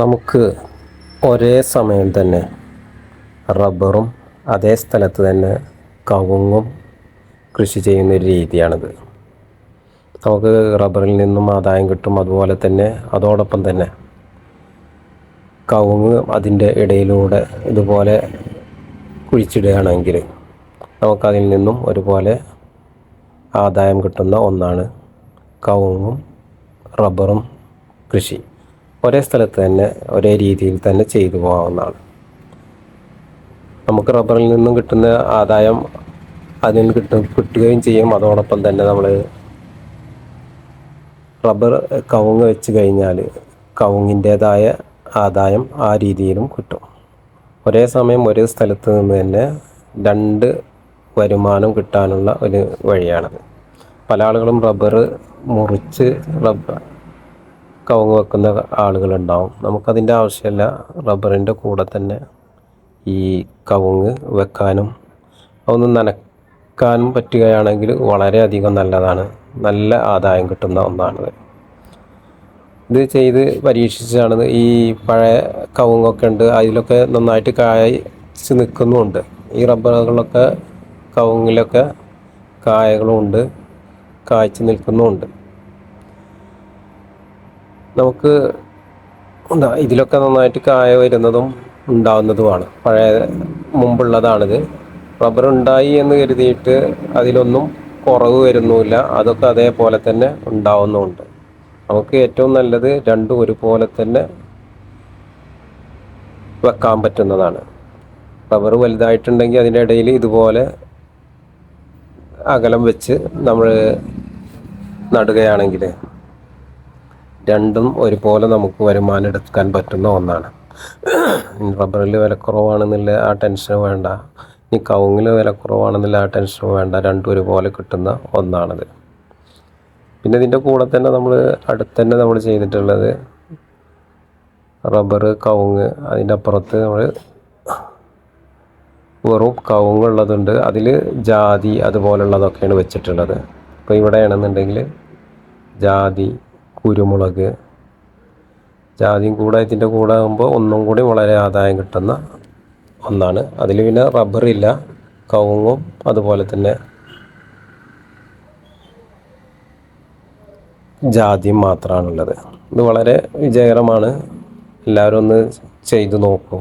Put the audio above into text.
നമുക്ക് ഒരേ സമയം തന്നെ റബ്ബറും അതേ സ്ഥലത്ത് തന്നെ കവുങ്ങും കൃഷി ചെയ്യുന്ന ഒരു രീതിയാണിത്. നമുക്ക് റബ്ബറിൽ നിന്നും ആദായം കിട്ടും അതുപോലെ തന്നെ അതോടൊപ്പം തന്നെ കവുങ്ങ് അതിന്റെ ഇടയിലൂടെ ഇതുപോലെ കുഴിച്ചിടുകയാണെങ്കിൽ നമുക്കതിൽ നിന്നും ഒരുപോലെ ആദായം കിട്ടുന്ന ഒന്നാണ് കവുങ്ങും റബ്ബറും കൃഷി. ഒരേ സ്ഥലത്ത് തന്നെ ഒരേ രീതിയിൽ തന്നെ ചെയ്തു പോകാവുന്നതാണ്. നമുക്ക് റബ്ബറിൽ നിന്നും കിട്ടുന്ന ആദായം അതിൽ നിന്ന് കിട്ടും കിട്ടുകയും ചെയ്യും. അതോടൊപ്പം തന്നെ നമ്മൾ റബ്ബർ കവുങ്ങ് വെച്ച് കഴിഞ്ഞാൽ കവുങ്ങിന്റേതായ ആദായം ആ രീതിയിലും കിട്ടും. ഒരേ സമയം ഒരേ സ്ഥലത്ത് നിന്ന് തന്നെ രണ്ട് വരുമാനം കിട്ടാനുള്ള ഒരു വഴിയാണത്. പല ആളുകളും റബ്ബർ മുറിച്ച് റബ്ബർ കവുങ്ങ് വെക്കുന്ന ആളുകളുണ്ടാവും. നമുക്കതിന്റെ ആവശ്യമില്ല. റബ്ബറിന്റെ കൂടെ തന്നെ ഈ കവുങ്ങ് വെക്കാനും ഒന്ന് നനക്കാനും പറ്റുകയാണെങ്കിൽ വളരെയധികം നല്ലതാണ്. നല്ല ആദായം കിട്ടുന്ന ഒന്നാണിത് ഇത് ചെയ്ത് പരീക്ഷിച്ചാണ് ഈ പഴയ കവുങ്ങൊക്കെ ഉണ്ട്. അതിലൊക്കെ നന്നായിട്ട് കായച്ച് നിൽക്കുന്നുമുണ്ട്. ഈ റബ്ബറുകളൊക്കെ കവുങ്ങിലൊക്കെ കായകളുമുണ്ട് കായ്ച്ചു നിൽക്കുന്നുമുണ്ട്. നമുക്ക് എന്താ ഇതിലൊക്കെ നന്നായിട്ട് കായ വരുന്നതും ഉണ്ടാവുന്നതുമാണ്. പഴയ മുമ്പുള്ളതാണിത്. റബ്ബർ ഉണ്ടായി എന്ന് കരുതിയിട്ട് അതിലൊന്നും കുറവ് വരുന്നുമില്ല അതൊക്കെ അതേപോലെ തന്നെ ഉണ്ടാവുന്നുമുണ്ട് നമുക്ക് ഏറ്റവും നല്ലത് രണ്ടും ഒരുപോലെ തന്നെ വെക്കാൻ പറ്റുന്നതാണ്. റബ്ബർ വലുതായിട്ടുണ്ടെങ്കിൽ അതിന്റെ ഇടയിൽ ഇതുപോലെ അകലം വെച്ച് നമ്മൾ നടുകയാണെങ്കിൽ രണ്ടും ഒരുപോലെ നമുക്ക് വരുമാനം എടുക്കാൻ പറ്റുന്ന ഒന്നാണ്. റബ്ബറിൽ വിലക്കുറവാണെന്നുള്ള ആ ടെൻഷൻ വേണ്ട. ഇനി കവുങ്ങിൽ വിലക്കുറവാണെന്നുള്ള ആ ടെൻഷൻ വേണ്ട. രണ്ടും ഒരുപോലെ കിട്ടുന്ന ഒന്നാണത്. പിന്നെ ഇതിന്റെ കൂടെ തന്നെ നമ്മൾ അടുത്ത് തന്നെ നമ്മൾ ചെയ്തിട്ടുള്ളത് റബ്ബർ കവുങ്ങ് അതിന്റെ അപ്പുറത്ത് നമ്മൾ വെറും കവുങ്ങുള്ളതുണ്ട് അതിൽ ജാതി അതുപോലുള്ളതൊക്കെയാണ് വെച്ചിട്ടുള്ളത്. ഇപ്പോൾ ഇവിടെയാണെന്നുണ്ടെങ്കിൽ ജാതി കുരുമുളക്. ജാതിയും കൂടെ ഇതിന്റെ കൂടെ ആകുമ്പോൾ ഒന്നും കൂടി വളരെ ആദായം കിട്ടുന്ന ഒന്നാണ്. അതിൽ പിന്നെ റബ്ബറില്ല കവുങ്ങും അതുപോലെ തന്നെ ജാതിയും മാത്രമാണുള്ളത് ഇത് വളരെ വിജയകരമാണ്. എല്ലാവരും ഒന്ന് ചെയ്തു നോക്കൂ.